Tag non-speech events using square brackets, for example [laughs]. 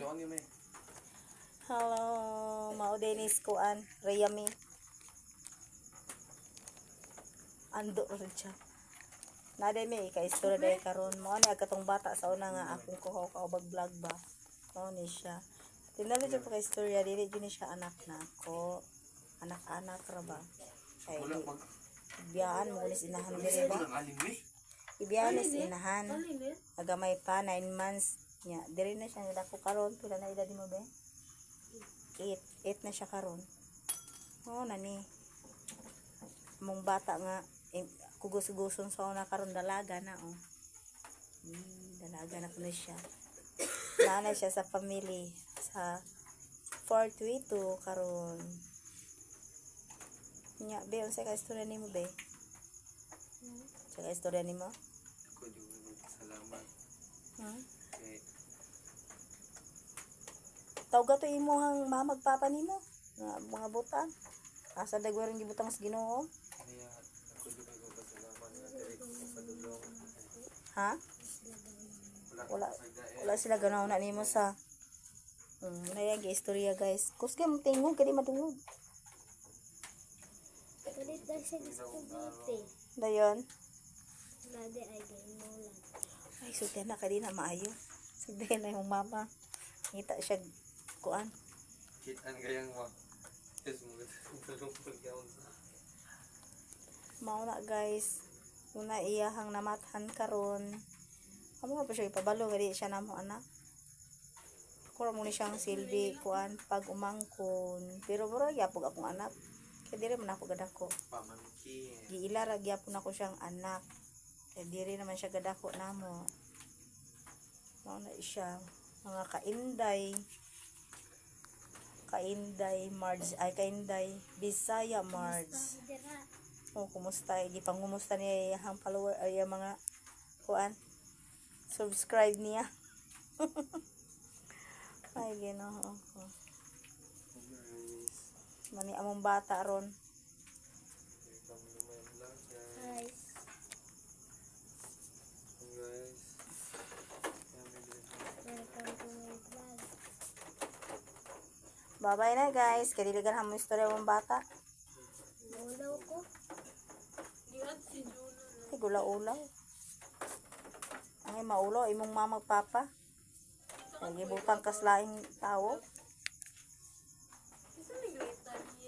Doon yun may. Hello, mao Dennis kuan, Rayami. Ando rin siya. Naday may ka istorya day karon mo ni katong bata sa una nga akong kuha ka ubag vlog ba. Mao ni siya. Tinalo siya pa ka istorya dili ni siya anak na ako. Anak-anak ra ba. Ay Wala di- pag... biyaan mo ni inahan diri ba. Walang alim eh. Ibiyaan ni inahan. Agamay pa 9 months nya. Diri na siya dako karon pila na edad mo be? 8. 8 na siya karon. Oo na ni. Mong bata nga eh, kugos-guson sa una karon dalaga na oh. Hmm, dalaga na ko na siya. Nanay siya sa family sa Fort Wito karon. Nya, be, unsa ka istorya nimo be? Sa istorya nimo? Ako yung nagpasalamat. Hmm? Kay Tawga to imuhang mamagpapa nimo nga mga butang. Asa dagwaring gibutang sa Ginoo? Ha? Wala Wala sila ganaw na nimo sa Hmm, na yan istorya guys. Kusga mo tingog kadi madungog. Kalit na siya gusto buti. Dayon. Nade ay gainulan. Ay sugdan na kadi na maayo. Sugdan na yung mama. Ngita siya kuan. Kitaan kayang ma. Yes. Mao na guys. Una iyahang namathan karon. Amo pa siya ipabalo gadi siya namo anak. Kura mo ni siyang silbi kuan pag umangkon. Pero bro gyapog akong anak. Kaya diri man ako gadako. Pamangkin. Giilara gyapon ako siyang anak. Kaya diri naman siya gadako namo. Mao na siya mga kainday. Kainday Marge ay kainday Bisaya Marge. Oh, kumusta? Gipangumusta niya yung follower ay yung mga kuan. Subscribe niya. [laughs] ay, ginoo. Mani among bata ron. Babay na guys. Kadiligan mo istorya mong bata. Gulaw ko. Ay, gula-ulaw. Ay, maulo. Imong mama papa. Nagibutang kaslaing tao. Isa may glitter.